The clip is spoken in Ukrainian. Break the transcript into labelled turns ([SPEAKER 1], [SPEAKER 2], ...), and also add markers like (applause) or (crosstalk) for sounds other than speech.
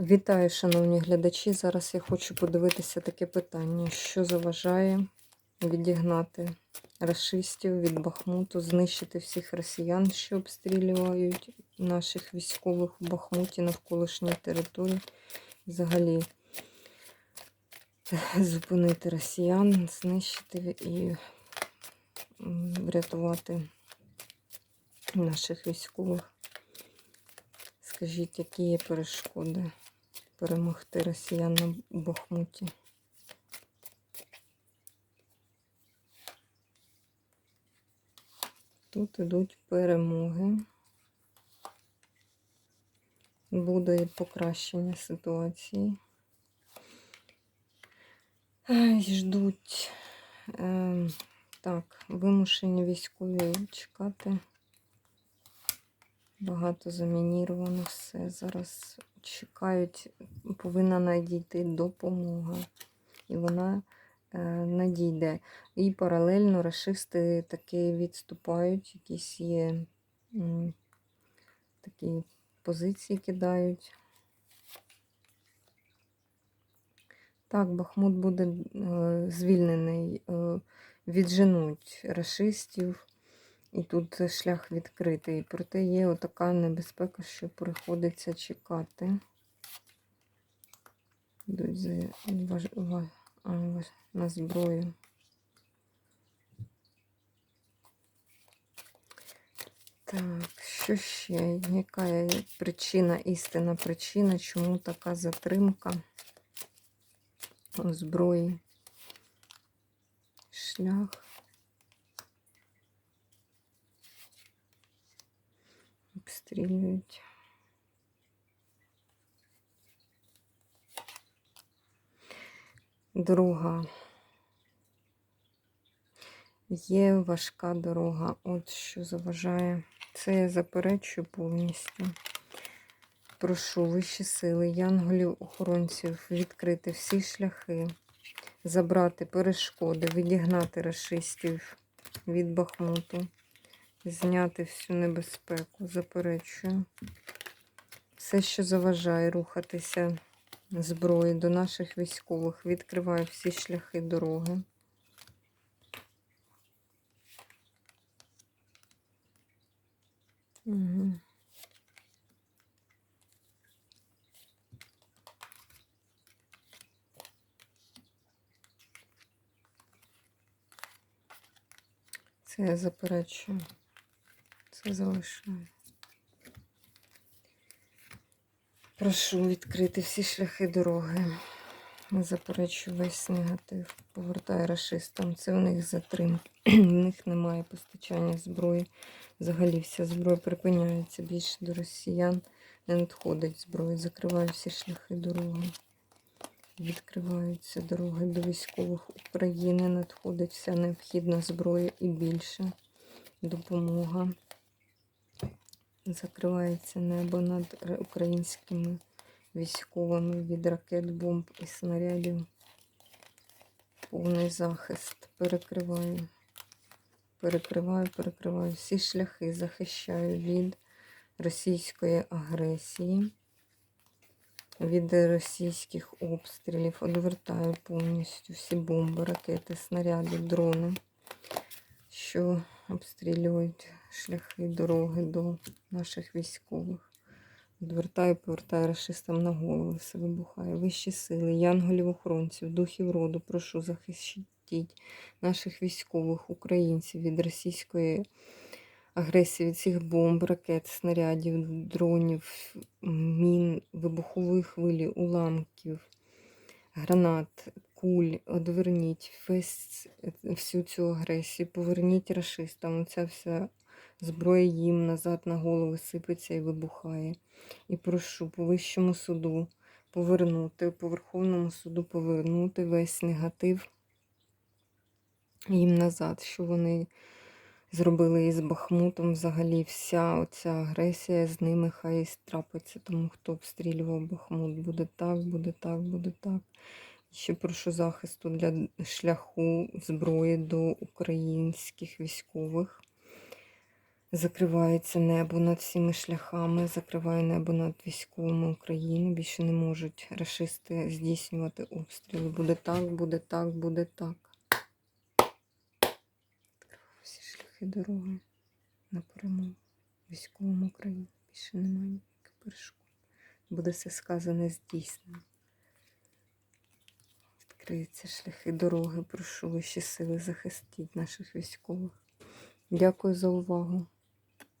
[SPEAKER 1] Вітаю, шановні глядачі. Зараз я хочу подивитися таке питання, що заважає відігнати расистів від Бахмуту, знищити всіх росіян, що обстрілюють наших військових у Бахмуті навколишній території. Взагалі зупинити росіян, знищити і врятувати наших військових. Скажіть, які є перешкоди перемогти росіян на Бахмуті? Тут ідуть перемоги. Буде покращення ситуації. Ждуть. Е, так, вимушені військові чекати. Багато замініровано все. Зараз чекають, повинна надійти допомога. І вона е, надійде. І паралельно расисти таки відступають, якісь є м, такі позиції кидають. Так, Бахмут буде е, звільнений, е, відженуть расистів. І тут шлях відкритий. Проте є отака небезпека, що приходиться чекати. Йдуть на зброю. Так, що ще? Яка є причина, істинна причина, чому така затримка зброї? Шлях. Обстрілюють. Дорога. Є важка дорога. От що заважає. Це я заперечую повністю. Прошу вищі сили, янголів, охоронців відкрити всі шляхи, забрати перешкоди, відігнати расистів від Бахмуту, зняти всю небезпеку, заперечую. Все, що заважає рухатися зброї до наших військових, відкриваю всі шляхи дороги. Угу. Це я заперечую. Це залишаю. Прошу відкрити всі шляхи дороги. Заперечую весь негатив. Повертаю расистам. Це в них затримки. (clears throat) В них немає постачання зброї. Взагалі вся зброя припиняється. Більше до росіян не надходить зброї. Закриваю всі шляхи дороги. Відкриваються дороги до військових України. Надходить вся необхідна зброя і більше. Допомога. Закривається небо над українськими військовими від ракет, бомб і снарядів. Повний захист. Перекриваю. Перекриваю, перекриваю всі шляхи, захищаю від російської агресії, від російських обстрілів, одвертаю повністю всі бомби, ракети, снаряди, дрони, що обстрілюють шляхи, дороги до наших військових. Відвертаю, повертаю расистам на голову, все вибухає. Вищі сили, янголів охоронців, духів роду, прошу захистіть наших військових, українців від російської агресії, від цих бомб, ракет, снарядів, дронів, мін, вибухової хвилі, уламків, гранат, куль. Одверніть весь, всю цю агресію, поверніть расистам. Оця вся зброя їм назад на голови сипеться і вибухає. І прошу по вищому суду повернути, по Верховному суду повернути весь негатив їм назад, що вони зробили із Бахмутом. Взагалі вся оця агресія з ними хай трапиться. Тому хто обстрілював Бахмут, буде так, буде так, буде так. Ще прошу захисту для шляху зброї до українських військових. Закривається небо над всіми шляхами, закриває небо над військовими України. Більше не можуть рашисти здійснювати обстріли. Буде так, буде так, буде так. Всі шляхи дороги на перемогу військовому України. Більше немає ніяких перешкод. Буде все сказане здійснено. Відкриються шляхи дороги. Прошу вищі сили захистіть наших військових. Дякую за увагу.